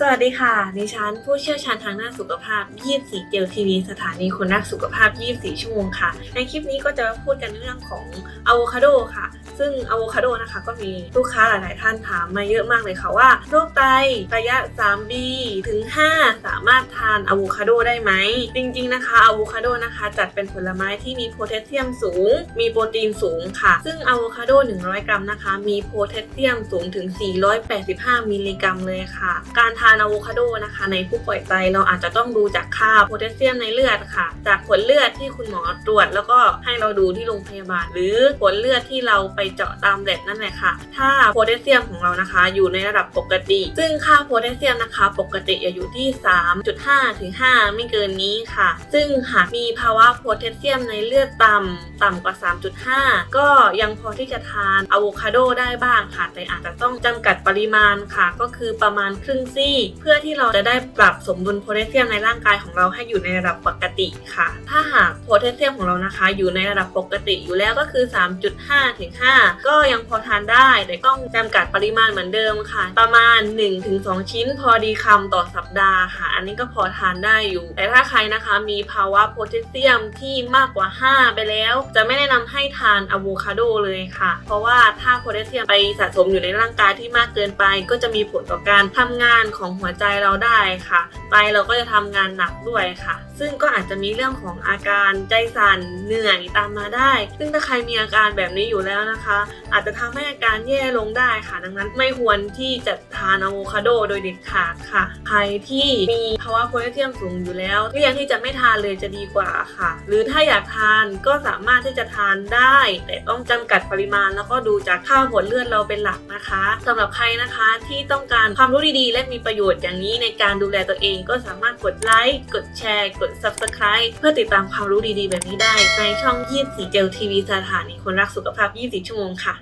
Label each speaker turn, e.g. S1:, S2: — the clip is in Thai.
S1: สวัสดีค่ะ ดิฉันผู้เชี่ยวชาญทางด้านสุขภาพ 24 เจลทีวีสถานีคนรักสุขภาพ 24 ชั่วโมงค่ะ ในคลิปนี้ก็จะพูดกันเรื่องของอะโวคาโดค่ะ ซึ่งอะโวคาโดนะคะก็มีลูกค้าหลาย ๆ ท่านถามมาเยอะมากเลยค่ะว่าโรคไตระยะ 3B ถึง 5 สามารถทานอะโวคาโดได้ไหม จริง ๆ นะคะอะโวคาโดนะคะ จัดเป็นผลไม้ที่มีโพแทสเซียมสูง มีโปรตีนสูงค่ะ ซึ่งอะโวคาโด 100 กรัมนะคะ มีโพแทสเซียมสูงถึง 485 มิลลิกรัมเลยค่ะ การทานานอะโวคาโดนะคะ ในผู้ป่วยไตเราอาจจะต้องดูจากค่าโพแทสเซียมในเลือดค่ะ จากผลเลือดที่คุณหมอตรวจ แล้วก็ให้เราดูที่โรงพยาบาล หรือผลเลือดที่เราไปเจาะตามแลบนั่นแหละค่ะ ถ้าโพแทสเซียมของเรานะคะ อยู่ในระดับปกติ ซึ่งค่าโพแทสเซียมนะคะ ปกติจะอยู่ที่ 3.5 ถึง 5 ไม่เกินนี้ค่ะ ซึ่งหากมีภาวะโพแทสเซียมในเลือดต่ำต่ำกว่า 3.5 ก็ยังพอที่จะทานอะโวคาโดได้บ้างค่ะ แต่อาจจะต้องจำกัดปริมาณค่ะ ก็คือประมาณครึ่งซี่เพื่อที่เราจะได้ปรับสมดุลโพแทสเซียมในร่างกายของเราให้อยู่ในระดับปกติค่ะ ถ้าหากโพแทสเซียมของเรานะคะ อยู่ในระดับปกติอยู่แล้วก็คือ 3.5 ถึง 5 ก็ยังพอทานได้ แต่ต้องจำกัดปริมาณเหมือนเดิมค่ะ ประมาณ 1-2 ชิ้นพอดีคำต่อสัปดาห์ค่ะ อันนี้ก็พอทานได้อยู่ แต่ถ้าใครนะคะมีภาวะโพแทสเซียมที่มากกว่า 5 ไปแล้ว จะไม่แนะนำให้ทานอะโวคาโดเลยค่ะ เพราะว่าถ้าโพแทสเซียมไปสะสมอยู่ในร่างกายที่มากเกินไป ก็จะมีผลต่อการทำงานของของหัวใจเราได้ค่ะ ไตเราก็จะทำงานหนักด้วยค่ะ ซึ่งก็อาจจะมีเรื่องของอาการใจสั่นเหนื่อยตามมาได้ ซึ่งถ้าใครมีอาการแบบนี้อยู่แล้วนะคะ อาจจะทำให้อาการแย่ลงได้ค่ะ ดังนั้นไม่ควรที่จะทานอะโวคาโดโดยเด็ดขาดค่ะ ใครที่มีภาวะโพแทสเซียมสูงอยู่แล้วเลี่ยงที่จะไม่ทานเลยจะดีกว่าค่ะ หรือถ้าอยากทานก็สามารถที่จะทานได้ แต่ต้องจำกัดปริมาณแล้วก็ดูจากค่าผลเลือดเราเป็นหลักนะคะสำหรับใครนะคะที่ต้องการความรู้ดีๆ และมีประโยชน์อย่างนี้ในการดูแลตัวเองก็สามารถกดไลค์กดแชร์กดด subscribe เพื่อติดตามความรู้ดีๆ แบบนี้ได้ ในช่อง 24เจลทีวีสถานีคนรักสุขภาพ 24 ชั่วโมงค่ะ